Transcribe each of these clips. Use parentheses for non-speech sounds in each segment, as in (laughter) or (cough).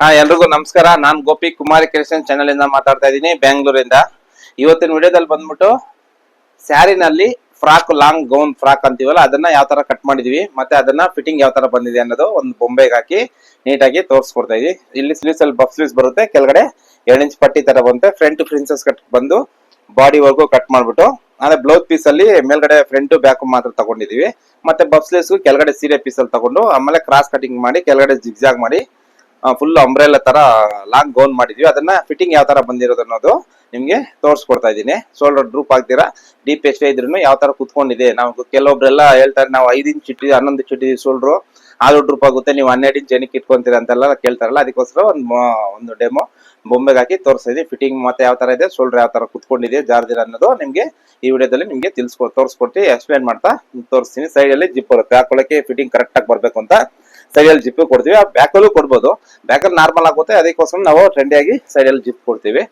ಹಾ, ಎಲ್ರಿಗೂ ನಮಸ್ಕಾರ. ನಾನ್ ಗೋಪಿ ಕುಮಾರಿ ಕೃಷ್ಣ ಚಾನೆಲ್ ಇಂದ ಮಾತಾಡ್ತಾ ಇದ್ದೀನಿ, ಬೆಂಗಳೂರಿಂದ. ಇವತ್ತಿನ ವಿಡಿಯೋದಲ್ಲಿ ಬಂದ್ಬಿಟ್ಟು ಸ್ಯಾರಿನಲ್ಲಿ ಫ್ರಾಕ್, ಲಾಂಗ್ ಗೌನ್ ಫ್ರಾಕ್ ಅಂತೀವಲ್ಲ, ಅದನ್ನ ಯಾವ ತರ ಕಟ್ ಮಾಡಿದೀವಿ, ಮತ್ತೆ ಅದನ್ನ ಫಿಟ್ಟಿಂಗ್ ಯಾವ ತರ ಬಂದಿದೆ ಅನ್ನೋದು ಒಂದು ಬೊಂಬೆಗೆ ಹಾಕಿ ನೀಟಾಗಿ ತೋರಿಸ್ಕೊಡ್ತಾ ಇದೀವಿ ಇಲ್ಲಿ ಸ್ಲೀವ್ಸ್ ಅಲ್ಲಿ ಬಫ್ ಸ್ಲೀವ್ಸ್ ಬರುತ್ತೆ, ಕೆಳಗಡೆ ಎರಡು ಇಂಚ್ ಪಟ್ಟಿ ತರ ಬಂತೆ ಫ್ರಂಟ್ ಪ್ರಿನ್ಸಸ್ ಕಟ್ ಬಂದು ಬಾಡಿ ವರ್ಗು ಕಟ್ ಮಾಡ್ಬಿಟ್ಟು ಅಂದ್ರೆ ಬ್ಲೌಸ್ ಪೀಸ್ ಅಲ್ಲಿ ಮೇಲ್ಗಡೆ ಫ್ರಂಟ್ ಬ್ಯಾಕ್ ಮಾತ್ರ ತಗೊಂಡಿದೀವಿ. ಮತ್ತೆ ಬಫ್ ಸ್ಲೀವ್ಸ್ ಕೆಳಗಡೆ ಸೀರೆ ಪೀಸ್ ಅಲ್ಲಿ ತಗೊಂಡು, ಆಮೇಲೆ ಕ್ರಾಸ್ ಕಟಿಂಗ್ ಮಾಡಿ, ಕೆಳಗಡೆ ಜಿಗ್ಜಾಗ್ ಮಾಡಿ ಫುಲ್ ಅಂಬ್ರೆಲ್ಲ ತರ ಲಾಂಗ್ ಗೌನ್ ಮಾಡಿದ್ವಿ. ಅದನ್ನ ಫಿಟ್ಟಿಂಗ್ ಯಾವ ತರ ಬಂದಿರೋದು ಅನ್ನೋದು ನಿಮ್ಗೆ ತೋರಿಸ್ಕೊಡ್ತಾ ಇದ್ದೀನಿ. ಶೋಲ್ಡರ್ ಡ್ರೂಪ್ ಆಗ್ತೀರಾ ಡೀಪ್ ಎಷ್ಟೇ ಇದ್ರು ಯಾವ ತರ ಕುತ್ಕೊಂಡಿದೆ? ನಾವು ಕೆಲವೊಬ್ರೆಲ್ಲ ಹೇಳ್ತಾರೆ, ನಾವು ಐದು ಇಂಚ್ ಇಟ್ಟಿದ್ವಿ, ಹನ್ನೊಂದು ಇಂಚ್ ಇಟ್ಟಿದ್ವಿ ಶೋಲ್ಡ್ರು ಆದ್ರೂ ಡ್ರೂಪ್ ಆಗುತ್ತೆ, ನೀವು ಹನ್ನೆರಡು ಇಂಚ್ ಏನಕ್ಕೆ ಇಟ್ಕೊಂತೀರ ಅಂತೆಲ್ಲ ಕೇಳ್ತಾರಲ್ಲ, ಅದಕ್ಕೋಸ್ಕರ ಒಂದು ಒಂದು ಡೆಮೋ ಬೊಂಬೆಗೆ ಹಾಕಿ ತೋರಿಸ್ತಾ ಇದೀವಿ ಫಿಟ್ಟಿಂಗ್ ಮತ್ತೆ ಯಾವ ತರ ಇದೆ ಶೋಲ್ಡರ್ ಯಾವ ತರ ಕುತ್ಕೊಂಡಿದೆ, ಜಾರ್ದಿರ ಅನ್ನೋದು ನಿಮ್ಗೆ ಈ ವಿಡಿಯೋದಲ್ಲಿ ನಿಮ್ಗೆ ತಿಳಿಸ್ಕೊ ತೋರಿಸ್ಕೊಟ್ಟು ಎಕ್ಸ್ಪ್ಲೇನ್ ಮಾಡ್ತಾ ತೋರಿಸ್ತೀನಿ. ಸೈಡ್ ಅಲ್ಲಿ ಜಿಪ್ ಬರುತ್ತೆ. ಹಾಕೊಳ್ಳಕ್ಕೆ ಫಿಟ್ಟಿಂಗ್ ಕರೆಕ್ಟ್ ಆಗಿ ಬರ್ಬೇಕು ಅಂತ ಸೈಡ್ ಅಲ್ಲಿ ಜಿಪ್ ಕೊಡ್ತೀವಿ. ಆ ಬ್ಯಾಕ್ ಅಲ್ಲೂ ಕೊಡ್ಬೋದು. ಬ್ಯಾಕಲ್ಲಿ ನಾರ್ಮಲ್ ಆಗುತ್ತೆ. ಅದಕ್ಕೋಸ್ಕರ ನಾವು ಟ್ರೆಂಡಿ ಆಗಿ ಸೈಡ್ ಅಲ್ಲಿ ಜಿಪ್ ಕೊಡ್ತೀವಿ.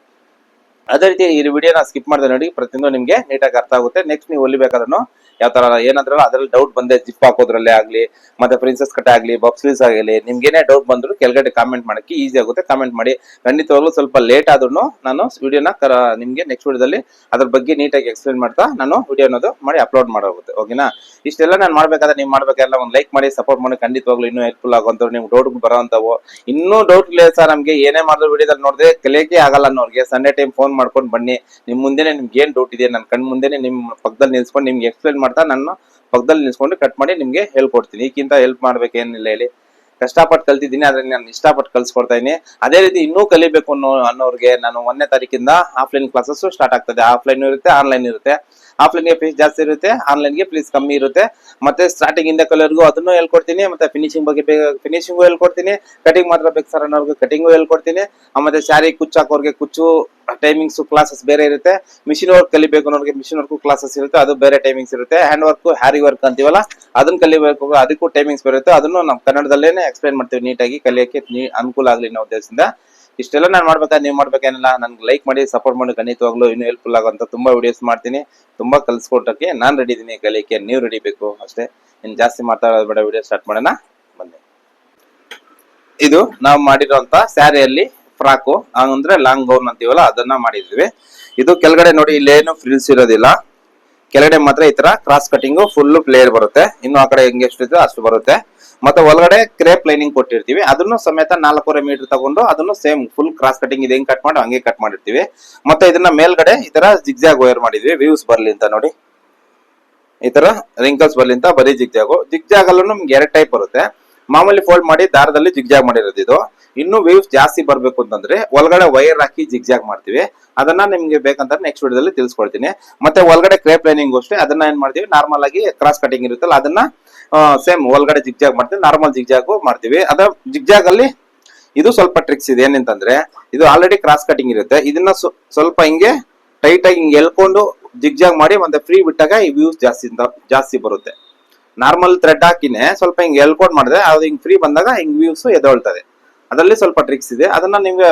ಅದೇ ರೀತಿ ಈ ವಿಡಿಯೋನ ಸ್ಕಿಪ್ ಮಾಡಿದ್ರೆ ನೋಡಿ, ಪ್ರತಿಯೊಂದು ನಿಮ್ಗೆ ನೀಟಾಗಿ ಅರ್ಥ ಆಗುತ್ತೆ. ನೆಕ್ಸ್ಟ್ ನೀವು ಹೊಲಿಬೇಕಾದ್ರೂ ಯಾವ ತರ ಏನಾದ್ರಲ್ಲ ಅದ್ರಲ್ಲಿ ಡೌಟ್ ಬಂದೆ ಜಿಪ್ ಹಾಕೋದ್ರಲ್ಲೇ ಆಗ್ಲಿ, ಮತ್ತೆ ಪ್ರಿನ್ಸಸ್ ಕಟ್ ಆಗ್ಲಿ ಬಬ್ಸ್ಲೀಸ್ ಆಗಲಿ ನಿಮ್ಗೆ ಏನೇ ಡೌಟ್ ಬಂದ್ರು ಕೆಳಗಡೆ ಕಾಮೆಂಟ್ ಮಾಡಕ್ಕೆ ಈಸಿ ಆಗುತ್ತೆ. ಕಾಮೆಂಟ್ ಮಾಡಿ. ಖಂಡಿತವಾಗ್ಲೂ ಸ್ವಲ್ಪ ಲೇಟ್ ಆದ್ರೂ ನಾನು ವಿಡಿಯೋನ ನಿಮ್ಗೆ ನೆಕ್ಸ್ಟ್ ವಿಡಿಯೋದಲ್ಲಿ ಅದ್ರ ಬಗ್ಗೆ ನೀಟಾಗಿ ಎಕ್ಸ್ಪ್ಲೇನ್ ಮಾಡ್ತಾ ನಾನು ವಿಡಿಯೋ ಅನ್ನೋದು ಮಾಡಿ ಅಪ್ಲೋಡ್ ಮಾಡೋಗುತ್ತೆ. ಓಕೆನಾ ಇಷ್ಟೆಲ್ಲ ನಾನು ಮಾಡ್ಬೇಕಾದ್ರೆ ನೀವು ಮಾಡ್ಬೇಕಾದ್ರೆ ಒಂದು ಲೈಕ್ ಮಾಡಿ ಸಪೋರ್ಟ್ ಮಾಡಿ. ಖಂಡಿತವಾಗ್ಲೂ ಇನ್ನೂ ಹೆಲ್ಪ್ಫುಲ್ ಆಗುವಂಥವ್ರು ನಿಮ್ಗೆ ಡೌಟ್ ಬರೋಂಥವು. ಇನ್ನೂ ಡೌಟ್ ಇಲ್ಲ ಸರ್ ನಮಗೆ. ಏನೇ ಮಾಡಿದ್ರು ವಿಡಿಯೋದಲ್ಲಿ ನೋಡಿದ್ರೆ ಕಲಿಯಕ್ಕೆ ಆಗಲ್ಲ ಅನ್ನೋರಿಗೆ. ಸಂಡೇ ಟೈಮ್ ಫೋನ್ ಮಾಡ್ಕೊಂಡು ಬನ್ನಿ. ನಿಮ್ ಮುಂದೆನೆ ನಿಮ್ಗೆ ಏನ್ ಡೌಟ್ ಇದೆ ನನ್ನ ಕಣ್ ಮುಂದೆನೆ ನಿಮ್ ಪಕ್ಕದಲ್ಲಿ ನಿಲ್ಸ್ಕೊಂಡು ನಿಮ್ಗೆ ಎಕ್ಸ್ಪ್ಲೇನ್ ಮಾಡ್ತಾ ನನ್ನ ಪಕ್ಕದಲ್ಲಿ ನಿಲ್ಸ್ಕೊಂಡು ಕಟ್ ಮಾಡಿ ನಿಮ್ಗೆ ಹೇಳ್ಕೊಡ್ತೀನಿ ಈಗಿಂತ ಹೆಲ್ಪ್ ಮಾಡ್ಬೇಕೇನಿಲ್ಲ ಹೇಳಿ. ಕಷ್ಟಪಟ್ಟು ಕಲ್ತಿದ್ದೀನಿ, ಆದ್ರೆ ನಾನು ಇಷ್ಟಪಟ್ಟು ಕಲ್ಸ್ಕೊಡ್ತಾ ಇದ್ದೀನಿ ಅದೇ ರೀತಿ ಇನ್ನೂ ಕಲಿಬೇಕು ಅನ್ನೋ, ಅನ್ನೋರಿಗೆ ನಾನು ಒಂದನೇ ತಾರೀಕಿಂದ ಆಫ್ಲೈನ್ ಕ್ಲಾಸಸ್ ಸ್ಟಾರ್ಟ್ ಆಗ್ತದೆ. ಆಫ್ಲೈನ್ ಇರುತ್ತೆ ಆನ್ಲೈನ್ ಇರುತ್ತೆ. ಆಫ್ಲೈನ್ಗೆ ಫೀಸ್ ಜಾಸ್ತಿ ಇರುತ್ತೆ ಆನ್ಲೈನ್ಗೆ ಫೀಸ್ ಕಮ್ಮಿ ಇರುತ್ತೆ. ಮತ್ತೆ ಸ್ಟಾರ್ಟಿಂಗ್ ಇಂದ ಕಲರ್ಗೂ ಅದನ್ನು ಹೇಳ್ಕೊಡ್ತೀನಿ ಮತ್ತೆ ಫಿನಿಶಿಂಗ್ ಬಗ್ಗೆ ಫಿನಿಶಿಂಗು ಹೇಳ್ಕೊಡ್ತೀನಿ ಕಟಿಂಗ್ ಮಾತ್ರ ಬೇಕು ಸರ್ ಅನ್ನೋರ್ಗೆ ಕಟಿಂಗು ಹೇಳ್ಕೊಡ್ತೀನಿ ಮತ್ತೆ ಸ್ಯಾರಿ ಕುಚ್ಚು ಹಾಕೋರ್ಗೆ ಕುಚ್ಚು ಟೈಮಿಂಗ್ಸ್ ಕ್ಲಾಸಸ್ ಬೇರೆ ಇರುತ್ತೆ. ಮಿಷಿನ್ ವರ್ಕ್ ಕಲಿಬೇಕು ಅನ್ನೋರಿಗೆ ಮಿಷಿನ್ ವರ್ಕ್ ಕ್ಲಾಸಸ್ ಇರುತ್ತೆ, ಅದು ಬೇರೆ ಟೈಮಿಂಗ್ಸ್ ಇರುತ್ತೆ. ಹ್ಯಾಂಡ್ ವರ್ಕ್ ಹ್ಯಾರಿ ವರ್ಕ್ ಅಂತೀವಲ್ಲ, ಅದನ್ನ ಕಲಿಬೇಕು, ಅದಕ್ಕೂ ಟೈಮಿಂಗ್ಸ್ ಬರುತ್ತೆ ಅದನ್ನು ನಾವು ಕನ್ನಡದಲ್ಲೇನೆ ಎಕ್ಸ್ಪ್ಲೈನ್ ಮಾಡ್ತೀವಿ ನೀಟಾಗಿ ಕಲಿಯೋಕೆ ಅನುಕೂಲ ಆಗಲಿ ನಾವು ಉದ್ದೇಶದಿಂದ. ಇಷ್ಟೆಲ್ಲ ನಾನು ಮಾಡ್ಬೇಕಾ, ನೀವು ಮಾಡ್ಬೇಕೇನಿಲ್ಲ ನನ್ಗೆ ಲೈಕ್ ಮಾಡಿ ಸಪೋರ್ಟ್ ಮಾಡಿ, ಖಂಡಿತವಾಗ್ಲೂ ಇನ್ನೂ ಹೆಲ್ಪ್ಫುಲ್ ಆಗುವಂತ ತುಂಬಾ ವಿಡಿಯೋಸ್ ಮಾಡ್ತೀನಿ. ತುಂಬಾ ಕಲ್ಸ್ಕೊಟ್ಟಕ್ಕೆ ನಾನು ರೆಡಿ ಇದ್ದೀನಿ ಕಲಿಯಕ್ಕೆ ನೀವು ರೆಡಿ ಬೇಕು ಅಷ್ಟೇ. ಇನ್ನು ಜಾಸ್ತಿ ಮಾತಾಡೋದು ಬೇಡ ವಿಡಿಯೋ ಸ್ಟಾರ್ಟ್ ಮಾಡೋಣ. ಬನ್ನಿ. ಇದು ನಾವು ಮಾಡಿರೋಂತ ಸ್ಯಾರಿಯಲ್ಲಿ ಫ್ರಾಕು ಅಂದ್ರೆ ಲಾಂಗ್ ಗೌನ್ ಅಂತೀವಲ್ಲ, ಅದನ್ನ ಮಾಡಿದ್ವಿ. ಇದು ಕೆಳಗಡೆ ನೋಡಿ, ಇಲ್ಲೇನು ಫ್ರಿಲ್ಸ್ ಇರೋದಿಲ್ಲ. ಕೆಳಗಡೆ ಮಾತ್ರ ಈ ತರ ಕ್ರಾಸ್ ಕಟಿಂಗ್ ಫುಲ್ ಪ್ಲೇಯರ್ ಬರುತ್ತೆ. ಇನ್ನು ಆ ಕಡೆ ಹೆಂಗೆ ಎಷ್ಟು ಅಷ್ಟು ಬರುತ್ತೆ. ಮತ್ತೆ ಒಳಗಡೆ ಕ್ರೇಪ್ ಲೈನಿಂಗ್ ಕೊಟ್ಟಿರ್ತೀವಿ. ಅದನ್ನು ಸಮೇತ ನಾಲ್ಕೂವರೆ ಮೀಟರ್ ತಗೊಂಡು ಅದನ್ನು ಸೇಮ್ ಫುಲ್ ಕ್ರಾಸ್ ಕಟಿಂಗ್ ಇದೆ ಹೆಂಗ್ ಕಟ್ ಮಾಡಿ, ಹಂಗೆ ಕಟ್ ಮಾಡಿರ್ತೀವಿ. ಮತ್ತೆ ಇದನ್ನ ಮೇಲ್ಗಡೆ ಈ ತರ ಜಿಗ್ಜಾಗ್ ವೈರ್ ಮಾಡಿದ್ವಿ. ವ್ಯೂಸ್ ಬರ್ಲಿ ಅಂತ ನೋಡಿ. ಈ ತರ ರಿಂಕಲ್ಸ್ ಬರ್ಲಿ ಅಂತ ಬರೀ ಜಿಗ್ಜಾಗು ಜಿಗ್ಜಾಗ್ ಅಲ್ಲೂ ನಿಮ್ಗೆ ಎರಡು ಟೈಪ್ ಬರುತ್ತೆ. ಮಾಮೂಲಿ ಫೋಲ್ಡ್ ಮಾಡಿ ದಾರದಲ್ಲಿ ಜಿಗ್ಜಾಗ್ ಮಾಡಿರೋದು ಇದು. ಇನ್ನು ವೇವ್ಸ್ ಜಾಸ್ತಿ ಬರಬೇಕು ಅಂತಂದ್ರೆ ಒಳಗಡೆ ವೈರ್ ಹಾಕಿ ಜಿಗ್ಜಾಗ್ ಮಾಡ್ತೀವಿ. ಅದನ್ನ ನಿಮ್ಗೆ ಬೇಕಂತ ನೆಕ್ಸ್ಟ್ ವಿಡಿಯೋದಲ್ಲಿ ತಿಳಿಸ್ಕೊಡ್ತೀನಿ. ಮತ್ತೆ ಒಳಗಡೆ ಕ್ರೇಪ್ ಲೈನಿಂಗ್ ಅಷ್ಟೇ, ಅದನ್ನ ಏನ್ ಮಾಡ್ತೀವಿ? ನಾರ್ಮಲ್ ಆಗಿ ಕ್ರಾಸ್ ಕಟಿಂಗ್ ಇರುತ್ತಲ್ಲ, ಅದನ್ನ ಸೇಮ್ ಒಳಗಡೆ ಜಿಗ್ಜಾಗ್ ಮಾಡ್ತೀವಿ. ನಾರ್ಮಲ್ ಜಿಗ್ಜಾಗು ಮಾಡ್ತೀವಿ. ಅದ ಜಿಗ್ಜಾಗ್ ಅಲ್ಲಿ ಇದು ಸ್ವಲ್ಪ ಟ್ರಿಕ್ಸ್ ಇದೆ. ಏನಂತಂದ್ರೆ, ಇದು ಆಲ್ರೆಡಿ ಕ್ರಾಸ್ ಕಟಿಂಗ್ ಇರುತ್ತೆ. ಇದನ್ನ ಸ್ವ- ಸ್ವಲ್ಪ ಹಿಂಗೆ ಟೈಟ್ ಆಗಿ ಹಿಂಗೆ ಎಳ್ಕೊಂಡು ಜಿಗ್ಜಾಗ್ ಮಾಡಿ ಮತ್ತೆ ಫ್ರೀ ಬಿಟ್ಟಾಗ ಈ ವ್ಯೂಸ್ ಜಾಸ್ತಿ ಜಾಸ್ತಿ ಬರುತ್ತೆ. ನಾರ್ಮಲ್ ಥ್ರೆಡ್ ಹಾಕಿನೇ ಸ್ವಲ್ಪ ಹಿಂಗೆ ಎಲ್ಕೋಡ್ ಮಾಡಿದ್ರೆ ಅದು ಹಿಂಗೆ ಫ್ರೀ ಬಂದಾಗ ಹಿಂಗೆ ವ್ಯೂಸ್ ಎದೊಳ್ತದೆ ಅದರಲ್ಲಿ ಸ್ವಲ್ಪ ಟ್ರಿಕ್ಸ್ ಇದೆ. ಅದನ್ನ ನಿಮ್ಗೆ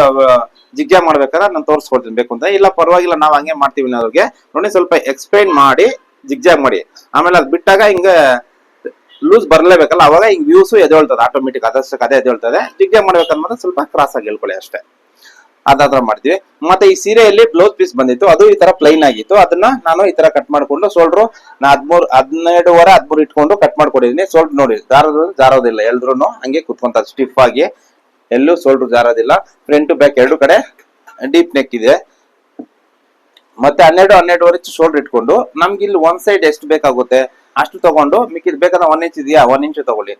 ಜಿಗ್ಜಾಗ್ ಮಾಡ್ಬೇಕಾದ್ರೆ ನಾನು ತೋರಿಸ್ಕೊಡ್ತೀನಿ ಬೇಕು ಅಂತ. ಇಲ್ಲ, ಪರವಾಗಿಲ್ಲ, ನಾವು ಹಂಗೆ ಮಾಡ್ತೀವಿ ಅವ್ರಿಗೆ ನೋಡಿ, ಸ್ವಲ್ಪ ಎಕ್ಸ್ಪ್ಲೈನ್ ಮಾಡಿ, ಜಿಗ್ಜಾಗ್ ಮಾಡಿ. ಆಮೇಲೆ ಅದು ಬಿಟ್ಟಾಗ ಹಿಂಗೆ ಲೂಸ್ ಬರಲೇಬೇಕಲ್ಲ, ಅವಾಗ ಹಿಂಗೆ ವ್ಯೂಸ್ ಎದೊಳ್ತದೆ ಆಟೋಮೆಟಿಕ್ ಅದಷ್ಟಕ್ಕೆ ಅದೇ ಎದೊಳ್ತದೆ ಜಿಗ್ಜಾಗ್ ಮಾಡ್ಬೇಕಂದ್ರೆ ಸ್ವಲ್ಪ ಕ್ರಾಸ್ ಆಗಿ ಹೇಳ್ಕೊಳ್ಳಿ ಅಷ್ಟೇ. ಅದಾದ್ರ ಮಾಡ್ತೀವಿ. ಮತ್ತೆ ಈ ಸೀರೆಯಲ್ಲಿ ಬ್ಲೌಸ್ ಪೀಸ್ ಬಂದಿತ್ತು. ಅದು ಈ ತರ ಪ್ಲೈನ್ ಆಗಿತ್ತು. ಅದನ್ನ ನಾನು ಈ ತರ ಕಟ್ ಮಾಡಿಕೊಂಡು ಸೋಲ್ಡ್ರು ನಾ ಹದ್ಮೂರ್ ಹದಿನೆರಡುವರೆ ಹದ್ಮೂರು ಇಟ್ಕೊಂಡು ಕಟ್ ಮಾಡ್ಕೊಂಡಿದ್ದೀನಿ ಸೋಲ್ಡ್ ನೋಡಿ, ಜಾರೋದು, ಜಾರೋದಿಲ್ಲ. ಎಲ್ರು ಹಂಗೆ ಕುತ್ಕೊಂತ ಸ್ಟಿಫ್ ಆಗಿ. ಎಲ್ಲೂ ಸೋಲ್ಡ್ರು ಜಾರೋದಿಲ್ಲ. ಫ್ರಂಟ್ ಬ್ಯಾಕ್ ಎರಡು ಕಡೆ ಡೀಪ್ ನೆಕ್ ಇದೆ. ಮತ್ತೆ ಹನ್ನೆರಡು, ಹನ್ನೆರಡುವರೆ ಶೋಲ್ಡರ್ ಇಟ್ಕೊಂಡು ನಮ್ಗೆ ಇಲ್ಲಿ ಒಂದ್ ಸೈಡ್ ಎಷ್ಟು ಬೇಕಾಗುತ್ತೆ? ಅಷ್ಟು ತಗೊಂಡು ಮಿಕ್ಕಿದ್ ಬೇಕಾದ್ರೆ ಒನ್ ಇಂಚ್ ಇದೆಯಾ? ಒನ್ ಇಂಚ್ ತಗೊಳ್ಳಿ.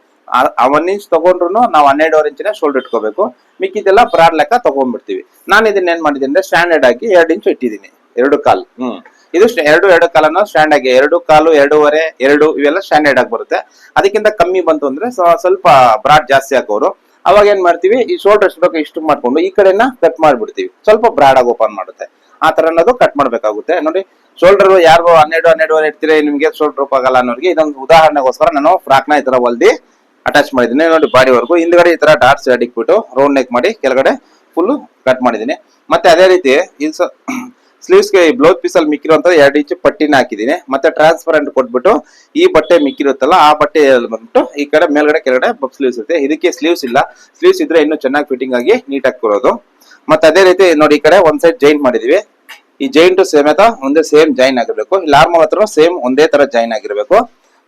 ಆ ಒನ್ ಇಂಚ್ ತಗೊಂಡ್ರು ನಾವು ಹನ್ನೆರಡುವರೆ ಇಂಚಿನ ಶೋಲ್ಡರ್ ಇಟ್ಕೋಬೇಕು. ಮಿಕ್ಕಿದೆಲ್ಲ ಬ್ರಾಡ್ ಲೆಕ್ಕ ತಗೊಂಡ್ಬಿಡ್ತೀವಿ. ನಾನು ಇದನ್ನ ಏನ್ ಮಾಡಿದ್ದೀನಿ ಅಂದ್ರೆ ಸ್ಟ್ಯಾಂಡರ್ಡ್ ಆಗಿ ಎರಡು ಇಂಚು ಇಟ್ಟಿದ್ದೀನಿ. ಎರಡು ಕಾಲು. ಹ್ಮ್. ಇದು ಎರಡು ಎರಡು ಕಾಲನ್ನು ಸ್ಟ್ಯಾಂಡ್ ಆಗಿ ಎರಡು ಕಾಲು, ಎರಡೂವರೆ, ಎರಡು ಇವೆಲ್ಲ ಸ್ಟ್ಯಾಂಡರ್ಡ್ ಆಗಿ ಬರುತ್ತೆ. ಅದಕ್ಕಿಂತ ಕಮ್ಮಿ ಬಂತು ಅಂದ್ರೆ ಸ್ವ- ಸ್ವಲ್ಪ ಬ್ರಾಡ್ ಜಾಸ್ತಿ ಹಾಕೋರು. ಅವಾಗ ಏನ್ ಮಾಡ್ತೀವಿ? ಈ ಶೋಲ್ಡರ್ಸ್ ಬೇಕು ಇಷ್ಟು ಮಾಡ್ಕೊಂಡು ಈ ಕಡೆನ ಕಟ್ ಮಾಡ್ಬಿಡ್ತೀವಿ. ಸ್ವಲ್ಪ ಬ್ರಾಡ್ ಆಗಿ ಓಪನ್ ಮಾಡುತ್ತೆ. ಆ ತರ ಅನ್ನೋದು ಕಟ್ ಮಾಡ್ಬೇಕಾಗುತ್ತೆ. ನೋಡಿ ಶೋಲ್ಡರ್ ಯಾರಿಗೂ ಹನ್ನೆರಡು, ಹನ್ನೆರಡುವರೆ ಇಡ್ತೀರಿ ನಿಮ್ಗೆ ಶೋಲ್ಡರ್ ಆಗಲ್ಲ ಅನ್ನೋರಿಗೆ ಇದೊಂದು ಉದಾಹರಣೆಗೋಸ್ಕರ ನಾನು ಫ್ರಾಕ್ನ ಈ ತರ ಹೊಲ್ದಿ ಅಟ್ಯಾಚ್ ಮಾಡಿದ್ದೀನಿ. ನೋಡಿ, ಬಾಡಿವರೆಗೂ ಹಿಂದ್ಗಡೆ ಈ ತರ ಡಾಟ್ಸ್ ಅಡಿಕ್ಬಿಟ್ಟು ರೌಂಡ್ ನೆಕ್ ಮಾಡಿ ಕೆಳಗಡೆ ಫುಲ್ ಕಟ್ ಮಾಡಿದ್ದೀನಿ. ಮತ್ತೆ ಅದೇ ರೀತಿ ಸ್ಲೀವ್ಸ್ (clears throat) ಗೆ ಈ ಬ್ಲೌಸ್ ಪೀಸ್ ಅಲ್ಲಿ ಮಿಕ್ಕಿರುವಂತ ಎರಡು ಇಂಚು ಪಟ್ಟಿನ ಹಾಕಿದೀನಿ ಮತ್ತೆ ಟ್ರಾನ್ಸ್ಪರೆಂಟ್ ಕೊಟ್ಬಿಟ್ಟು ಈ ಬಟ್ಟೆ ಮಿಕ್ಕಿರುತ್ತಲ್ಲ, ಆ ಬಟ್ಟೆ ಬಂದ್ಬಿಟ್ಟು ಈ ಕಡೆ ಮೇಲ್ಗಡೆ, ಕೆಳಗಡೆ ಸ್ಲೀವ್ಸ್ ಇರುತ್ತೆ. ಇದಕ್ಕೆ ಸ್ಲೀವ್ಸ್ ಇಲ್ಲ. ಸ್ಲೀವ್ಸ್ ಇದ್ರೆ ಇನ್ನೂ ಚೆನ್ನಾಗಿ ಫಿಟ್ಟಿಂಗ್ ಆಗಿ ನೀಟಾಗಿ ಕೊಡೋದು ಮತ್ತೆ ಅದೇ ರೀತಿ ನೋಡಿ, ಈ ಕಡೆ ಒಂದ್ ಸೈಡ್ ಜಾಯಿಂಟ್ ಮಾಡಿದೀವಿ. ಈ ಜೈಂಟ್ ಸಮೇತ ಒಂದೇ ಸೇಮ್ ಜಾಯಿನ್ ಆಗಿರ್ಬೇಕು. ಇಲ್ಲಿ ಆರ್ಮ್ ಹತ್ರ ಸೇಮ್ ಒಂದೇ ತರ ಜಾಯಿನ್ ಆಗಿರ್ಬೇಕು.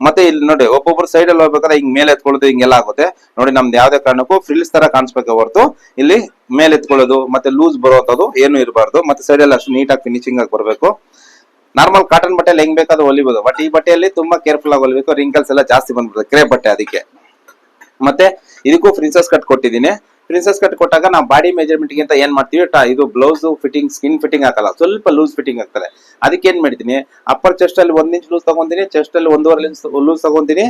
ಮತ್ತೆ ಇಲ್ಲಿ ನೋಡಿ ಒಬ್ಬೊಬ್ರು ಸೈಡ್ ಅಲ್ಲಿ ಹೋಗ್ಬೇಕಾದ್ರೆ ಹಿಂಗ್ ಮೇಲೆ ಎತ್ಕೊಳ್ಳೋದು ಹಿಂಗೆಲ್ಲ ಆಗುತ್ತೆ. ನೋಡಿ ನಮ್ದು ಯಾವ್ದೇ ಕಾರಣಕ್ಕೂ ಫ್ರಿಲ್ಸ್ ತರ ಕಾಣಿಸ್ಬೇಕು ಹೊರತು ಇಲ್ಲಿ ಮೇಲೆ ಎತ್ಕೊಳ್ಳೋದು, ಮತ್ತೆ ಲೂಸ್ ಬರುವಂತದ್ದು ಏನು ಇರಬಾರ್ದು. ಮತ್ತೆ ಸೈಡ್ ಅಲ್ಲಿ ಅಷ್ಟು ನೀಟಾಗಿ ಫಿನಿಶಿಂಗ್ ಆಗಿ ಬರಬೇಕು. ನಾರ್ಮಲ್ ಕಾಟನ್ ಬಟ್ಟೆ ಹೆಂಗ್ ಬೇಕಾದ್ರೂ ಹೊಲಿಬಹುದು ಬಟ್ ಈ ಬಟ್ಟೆಯಲ್ಲಿ ತುಂಬಾ ಕೇರ್ಫುಲ್ ಆಗಿ ಹೊಲಿಬೇಕು. ರಿಂಕಲ್ಸ್ ಎಲ್ಲ ಜಾಸ್ತಿ ಬಂದ್ಬಿಡುತ್ತೆ. ಕ್ರೇ ಬಟ್ಟೆ ಅದಕ್ಕೆ. ಮತ್ತೆ ಇದಕ್ಕೂ ಫ್ರಿನ್ಸಸ್ ಕಟ್ ಕೊಟ್ಟಿದ್ದೀನಿ. ಪ್ರಿನ್ಸಸ್ ಕಟ್ ಕೊಟ್ಟಾಗ ನಾವು ಬಾಡಿ ಮೆಜರ್ಮೆಂಟ್ ಗಿಂತ ಏನ್ ಮಾಡ್ತೀವಿ? ಇದು ಬ್ಲೌಸ್ ಫಿಟ್ಟಿಂಗ್ ಸ್ಕಿನ್ ಫಿಟ್ಟಿಂಗ್ ಹಾಕಲ್ಲ. ಸ್ವಲ್ಪ ಲೂಸ್ ಫಿಟ್ಟಿಂಗ್ ಆಗ್ತದೆ ಅದಕ್ಕೆ ಏನ್ ಮಾಡ್ತೀನಿ ಅಪ್ಪರ್ ಚೆಸ್ಟ್ ಅಲ್ಲಿ ಒಂದ್ ಇಂಚ್ ಲೂಸ್ ತಗೊಂತೀನಿ ಚೆಸ್ಟ್ ಅಲ್ಲಿ ಒಂದೂವರೆ ಇಂಚ್ ಲೂಸ್ ತಗೊಂತೀನಿ.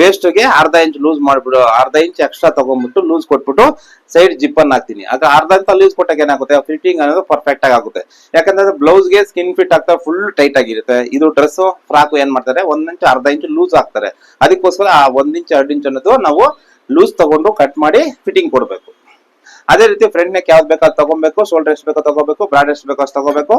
ವೇಸ್ಟ್ಗೆ ಅರ್ಧ ಇಂಚ್ ಲೂಸ್ ಮಾಡ್ಬಿಡು, ಅರ್ಧ ಇಂಚ್ ಎಕ್ಸ್ಟ್ರಾ ತಗೊಂಡ್ಬಿಟ್ಟು ಲೂಸ್ ಕೊಟ್ಬಿಟ್ಟು ಸೈಡ್ ಜಿಪ್ ಅನ್ನ ಹಾಕ್ತೀನಿ. ಆಗ ಅರ್ಧ ಅಂತ ಲೂಸ್ ಕೊಟ್ಟಾಗ ಏನಾಗುತ್ತೆ? ಫಿಟ್ಟಿಂಗ್ ಅನ್ನೋದು ಪರ್ಫೆಕ್ಟ್ ಆಗಿ ಆಗುತ್ತೆ. ಯಾಕಂದ್ರೆ ಬ್ಲೌಸ್ಗೆ ಸ್ಕಿನ್ ಫಿಟ್ ಆಗ್ತಾ ಫುಲ್ ಟೈಟ್ ಆಗಿರುತ್ತೆ. ಇದು ಡ್ರೆಸ್ ಫ್ರಾಕ್ ಏನ್ ಮಾಡ್ತಾರೆ? ಒಂದ್ ಇಂಚ್ ಅರ್ಧ ಇಂಚ್ ಲೂಸ್ ಹಾಕ್ತಾರೆ. ಅದಕ್ಕೋಸ್ಕರ ಆ ಒಂದ್ ಇಂಚ್ ಎರಡು ಇಂಚ್ ಅನ್ನೋದು ನಾವು ಲೂಸ್ ತಗೊಂಡು ಕಟ್ ಮಾಡಿ ಫಿಟ್ಟಿಂಗ್ ಕೊಡ್ಬೇಕು. ಅದೇ ರೀತಿ ಫ್ರಂಟ್ ನೆಕ್ ಯಾವ್ದು ಬೇಕಾದ್ ತಗೋಬೇಕು ಶೋಲ್ಡರ್ ಎಷ್ಟು ಬೇಕೋ ತಗೋಬೇಕು ಬ್ರಾಡ್ ಎಷ್ಟು ಬೇಕೋ ತಗೋಬೇಕು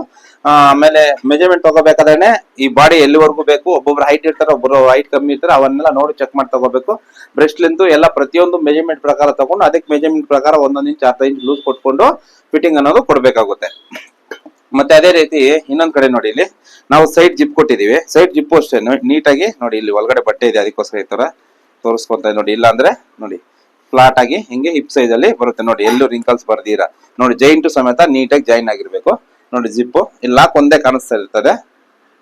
ಆಮೇಲೆ ಮೆಜರ್ಮೆಂಟ್ ತಗೋಬೇಕಾದ್ರೆ ಈ ಬಾಡಿ ಎಲ್ಲಿವರೆಗೂ ಬೇಕು, ಒಬ್ಬೊಬ್ರು ಹೈಟ್ ಇರ್ತಾರೆ ಒಬ್ಬರು ಹೈಟ್ ಕಮ್ಮಿ ಇರ್ತಾರೆ, ಅವನ್ನೆಲ್ಲ ನೋಡಿ ಚೆಕ್ ಮಾಡಿ ತಗೋಬೇಕು. ಬ್ರೆಸ್ಟ್ ಲೆಂತ್ ಎಲ್ಲ ಪ್ರತಿಯೊಂದು ಮೆಜರ್ಮೆಂಟ್ ಪ್ರಕಾರ ತಗೊಂಡು, ಅದಕ್ಕೆ ಮೆಜರ್ಮೆಂಟ್ ಪ್ರಕಾರ ಒಂದೊಂದು ಇಂಚ್ ಅರ್ಧ ಇಂಚ್ ಲೂಸ್ ಕೊಟ್ಕೊಂಡು ಫಿಟ್ಟಿಂಗ್ ಅನ್ನೋದು ಕೊಡ್ಬೇಕಾಗುತ್ತೆ. ಮತ್ತೆ ಅದೇ ರೀತಿ ಇನ್ನೊಂದ್ ಕಡೆ ನೋಡಿ ಇಲ್ಲಿ, ನಾವು ಸೈಡ್ ಜಿಪ್ ಕೊಟ್ಟಿದೀವಿ ಸೈಡ್ ಜಿಪ್ ಅಷ್ಟೇ ನೀಟಾಗಿ ನೋಡಿ ಇಲ್ಲಿ ಒಳಗಡೆ ಬಟ್ಟೆ ಇದೆ, ಅದಕ್ಕೋಸ್ಕರ ಈ ತರ ತೋರಿಸ್ಕೊಂತ ನೋಡಿ ಇಲ್ಲ ಅಂದ್ರೆ ನೋಡಿ. ಫ್ಲಾಟ್ ಆಗಿ ಹಿಂಗೆ ಹಿಪ್ ಸೈಜ್ ಅಲ್ಲಿ ಬರುತ್ತೆ. ನೋಡಿ, ಎಲ್ಲೂ ರಿಂಕಲ್ಸ್ ಬರ್ದೀರಾ. ನೋಡಿ ಜೈಂಟು ಸಮೇತ ನೀಟಾಗಿ ಜಾಯಿನ್ ಆಗಿರ್ಬೇಕು. ನೋಡಿ ಜಿಪ್ಪು ಇಲ್ಲಿ ಒಂದೇ ಕಾಣಿಸ್ತಾ ಇರ್ತದೆ.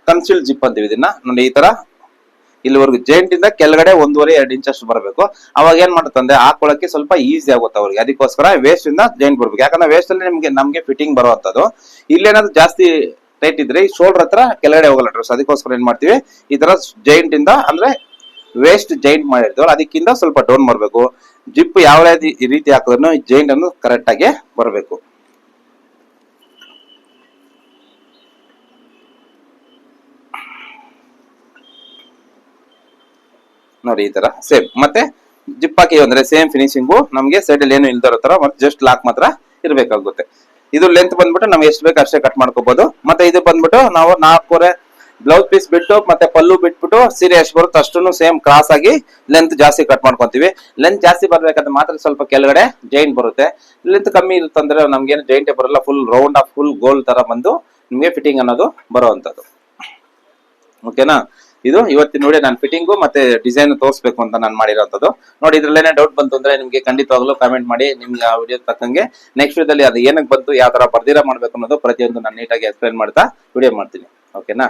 ಕನ್ಸಿಲ್ ಜಿಪ್ ಅಂತೀವಿ ಇದನ್ನ. ನೋಡಿ, ಈ ತರ. ಇಲ್ಲಿವರೆಗೂ ಜೈಂಟ್ ಇಂದ ಕೆಳಗಡೆ ಒಂದೂವರೆ, ಎರಡು ಇಂಚ್ ಅಷ್ಟು ಬರಬೇಕು. ಅವಾಗ ಏನ್ ಮಾಡುತ್ತಂದ್ರೆ ಹಾಕೊಳಕ್ಕೆ ಸ್ವಲ್ಪ ಈಸಿ ಆಗುತ್ತೆ ಅವ್ರಿಗೆ. ಅದಕ್ಕೋಸ್ಕರ ವೇಸ್ಟ್ ಇಂದ ಜೈಂಟ್ ಬರ್ಬೇಕು ಯಾಕಂದ್ರೆ ವೇಸ್ಟ್ ಅಲ್ಲಿ ನಿಮ್ಗೆ, ನಮ್ಗೆ ಫಿಟ್ಟಿಂಗ್ ಬರುವಂತದ್ದು ಇಲ್ಲೇನಾದ್ರು ಜಾಸ್ತಿ ಟೈಟ್ ಇದ್ರೆ ಈ ಶೋಲ್ಡರ್ ಹತ್ರ ಕೆಳಗಡೆ ಹೋಗಲ್ಲ ಡ್ರೆಸ್ ಅದಕ್ಕೋಸ್ಕರ ಏನ್ ಮಾಡ್ತೀವಿ? ಈ ತರ ಜೈಂಟ್ ಇಂದ ಅಂದ್ರೆ ವೇಸ್ಟ್ ಜೈಂಟ್ ಮಾಡಿರ್ತೀವಲ್ಲ, ಅದಕ್ಕಿಂತ ಸ್ವಲ್ಪ ಡೌನ್ ಮಾಡಬೇಕು. ಜಿಪ್ ಯಾವ ರೀತಿ ಹಾಕಿದ್ರು ಜೈಂಟ್ ಅನ್ನು ಕರೆಕ್ಟ್ ಆಗಿ ಬರಬೇಕು. ನೋಡಿ, ಈ ತರ ಸೇಮ್ ಮತ್ತೆ ಜಿಪ್ ಹಾಕಿ ಅಂದ್ರೆ ಸೇಮ್ ಫಿನಿಶಿಂಗು ನಮಗೆ ಸೈಡ್ ಅಲ್ಲಿ ಏನು ಇಲ್ದಿರೋ ತರ ಮತ್ತೆ ಜಸ್ಟ್ ಲಾಕ್ ಮಾತ್ರ ಇರಬೇಕಾಗುತ್ತೆ. ಇದು ಲೆಂತ್ ಬಂದ್ಬಿಟ್ಟು ನಮ್ಗೆ ಎಷ್ಟು ಬೇಕು ಅಷ್ಟೇ ಕಟ್ ಮಾಡ್ಕೋಬಹುದು ಮತ್ತೆ ಇದು ಬಂದ್ಬಿಟ್ಟು ನಾವು ನಾಲ್ಕೂವರೆ ಬ್ಲೌಸ್ ಪೀಸ್ ಬಿಟ್ಟು ಮತ್ತೆ ಪಲ್ಲು ಬಿಟ್ಬಿಟ್ಟು ಸೀರೆ ಎಷ್ಟು ಬರುತ್ತೆ, ಅಷ್ಟನ್ನು ಸೇಮ್ ಕ್ರಾಸ್ ಆಗಿ ಲೆಂತ್ ಜಾಸ್ತಿ ಕಟ್ ಮಾಡ್ಕೊಂತೀವಿ. ಲೆಂತ್ ಜಾಸ್ತಿ ಬರ್ಬೇಕಂದ್ರೆ ಮಾತ್ರ ಸ್ವಲ್ಪ ಕೆಳಗಡೆ ಜೈಂಟ್ ಬರುತ್ತೆ. ಲೆಂತ್ ಕಮ್ಮಿ ಇರುತ್ತಂದ್ರೆ ನಮ್ಗೇನು ಜೈಂಟೇ ಬರಲ್ಲ ಫುಲ್ ರೌಂಡ್ ಆಫ್ ಫುಲ್ ಗೋಲ್ ತರ ಬಂದು ನಿಮಗೆ ಫಿಟ್ಟಿಂಗ್ ಅನ್ನೋದು ಬರುವಂತದ್ದು ಓಕೆನಾ ಇದು ಇವತ್ತಿನ ನೋಡಿ ನಾನು ಫಿಟ್ಟಿಂಗು ಮತ್ತೆ ಡಿಸೈನ್ ತೋರಿಸ್ಬೇಕು ಅಂತ ನಾನು ಮಾಡಿರೋಂಥದ್ದು. ನೋಡಿ, ಇದ್ರಲ್ಲೇನೆ ಡೌಟ್ ಬಂತು ಅಂದ್ರೆ ನಿಮಗೆ ಖಂಡಿತವಾಗ್ಲೂ ಕಮೆಂಟ್ ಮಾಡಿ, ನಿಮ್ಗೆ ಆ ವಿಡಿಯೋ ತಕ್ಕಂಗೆ ನೆಕ್ಸ್ಟ್ ವಿಡಿಯೋದಲ್ಲಿ ಅದು ಏನಕ್ಕೆ ಬಂತು, ಯಾವ ತರ ಬರ್ದಿರ ಮಾಡ್ಬೇಕು ಅನ್ನೋದು ಪ್ರತಿಯೊಂದು ನಾನು ನೀಟಾಗಿ ಎಕ್ಸ್ಪ್ಲೈನ್ ಮಾಡ್ತಾ ವಿಡಿಯೋ ಮಾಡ್ತೀನಿ. ಓಕೆನಾ